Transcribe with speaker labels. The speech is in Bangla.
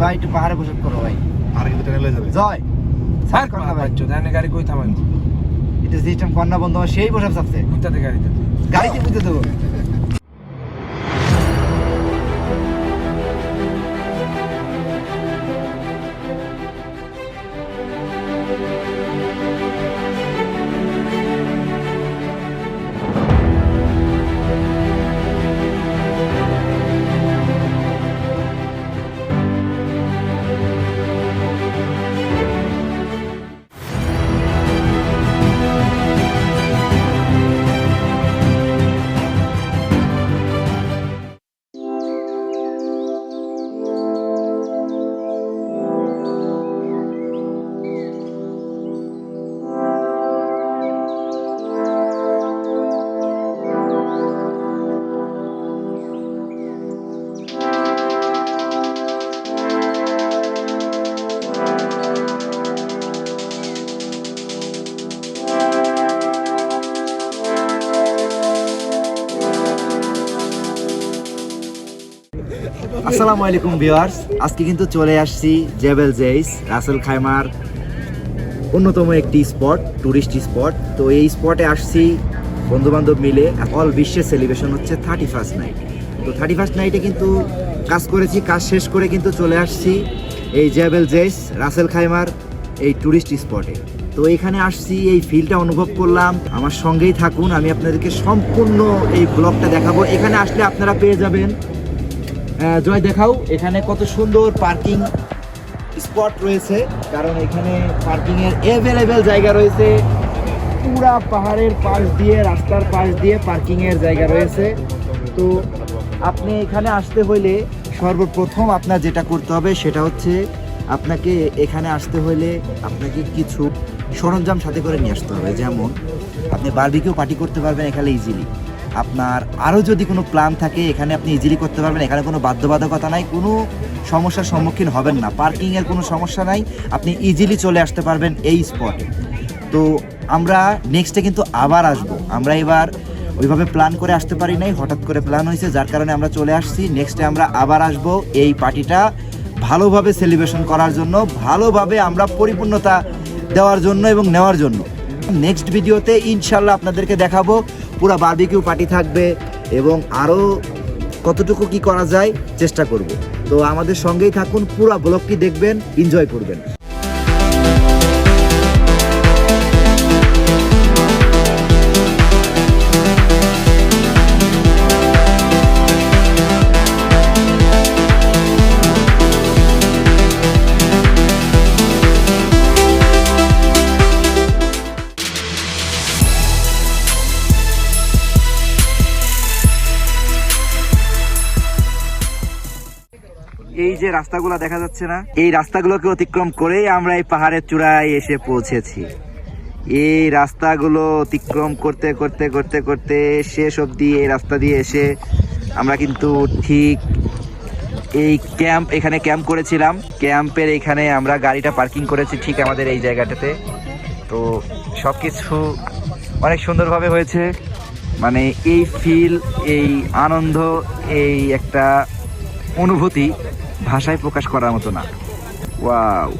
Speaker 1: জয় একটু পাহাড়ে বসে করো ভাই।
Speaker 2: আর কিন্তু ট্রেনে লয়ে যাবে।
Speaker 1: জয়।
Speaker 3: স্যার
Speaker 1: কন্যা ভাই।
Speaker 3: চো জানে গাড়ি কই থামাই
Speaker 1: এটা সিস্টেম কন্যা বন্ধু সেই বসে চাপছে
Speaker 3: কুত্তাতে গাড়িতে?
Speaker 1: গাড়িতে বুঝতে দেবো। আসসালামু আলাইকুম ভিউয়ার্স। আজকে কিন্তু চলে আসছি জেবেল জেইস, রাসেল খাইমার অন্যতম একটি স্পট টুরিস্ট স্পট তো এই স্পটে আসছি বন্ধু বান্ধব মিলে। অল বিশ্বের সেলিব্রেশন হচ্ছে থার্টি ফার্স্ট নাইট তো থার্টি ফার্স্ট নাইটে কিন্তু কাজ করেছি, কাজ শেষ করে কিন্তু চলে আসছি এই জেবেল জেইস, রাসেল খাইমার এই টুরিস্ট স্পটে তো এখানে আসছি, এই ফিলটা অনুভব করলাম। আমার সঙ্গেই থাকুন, আমি আপনাদেরকে সম্পূর্ণ এই ব্লগটা দেখাবো। এখানে আসলে আপনারা পেয়ে যাবেন জয় দেখাও। এখানে কত সুন্দর পার্কিং স্পট রয়েছে, কারণ এখানে পার্কিং এর অ্যাভেলেবেল জায়গা রয়েছে। পুরা পাহাড়ের পাশ দিয়ে, রাস্তার পাশ দিয়ে পার্কিং এর জায়গা রয়েছে। তো আপনি এখানে আসতে হইলে সর্বপ্রথম আপনার যেটা করতে হবে সেটা হচ্ছে আপনাকে এখানে আসতে হলে আপনাকে কিছু সরঞ্জাম সাথে করে নিয়ে আসতে হবে। যেমন আপনি বারবিকিউ পার্টি করতে পারবেন এখানে ইজিলি আপনার আরও যদি কোনো প্ল্যান থাকে, এখানে আপনি ইজিলি করতে পারবেন। এখানে কোনো বাধ্যবাধকতা নাই, কোনো সমস্যার সম্মুখীন হবেন না। পার্কিংয়ের কোনো সমস্যা নাই, আপনি ইজিলি চলে আসতে পারবেন এই স্পটে তো আমরা নেক্সটে কিন্তু আবার আসব। আমরা এবার ওইভাবে প্ল্যান করে আসতে পারি নাই, হঠাৎ করে প্ল্যান হয়েছে, যার কারণে আমরা চলে আসছি। নেক্সটে আমরা আবার আসব এই পার্টিটা ভালোভাবে সেলিব্রেশন করার জন্য, ভালোভাবে আমরা পরিপূর্ণতা দেওয়ার জন্য এবং নেওয়ার জন্য। নেক্সট ভিডিওতে ইনশাল্লাহ আপনাদেরকে দেখাবো পুরো বার্বিকিউ পার্টি থাকবে এবং আরও কতটুকু কি করা যায় চেষ্টা করব। তো আমাদের সঙ্গেই থাকুন, পুরো ব্লগটি দেখবেন এনজয় করবেন। যে রাস্তাগুলো দেখা যাচ্ছে না, এই রাস্তাগুলোকে অতিক্রম করেই আমরা এই পাহাড়ের চূড়ায় এসে পৌঁছেছি। এই রাস্তাগুলো অতিক্রম করতে করতে করতে করতে শেষ অবধি এই রাস্তা দিয়ে এসে আমরা কিন্তু ঠিক এই ক্যাম্প, এখানে ক্যাম্প করেছিলাম। ক্যাম্পের এখানে আমরা গাড়িটা পার্কিং করেছি ঠিক আমাদের এই জায়গাটাতে। তো সব কিছু অনেক সুন্দরভাবে হয়েছে। মানে এই ফিল এই আনন্দ, এই একটা অনুভূতি। ভাষায় প্রকাশ করার মতো না। ওয়াও।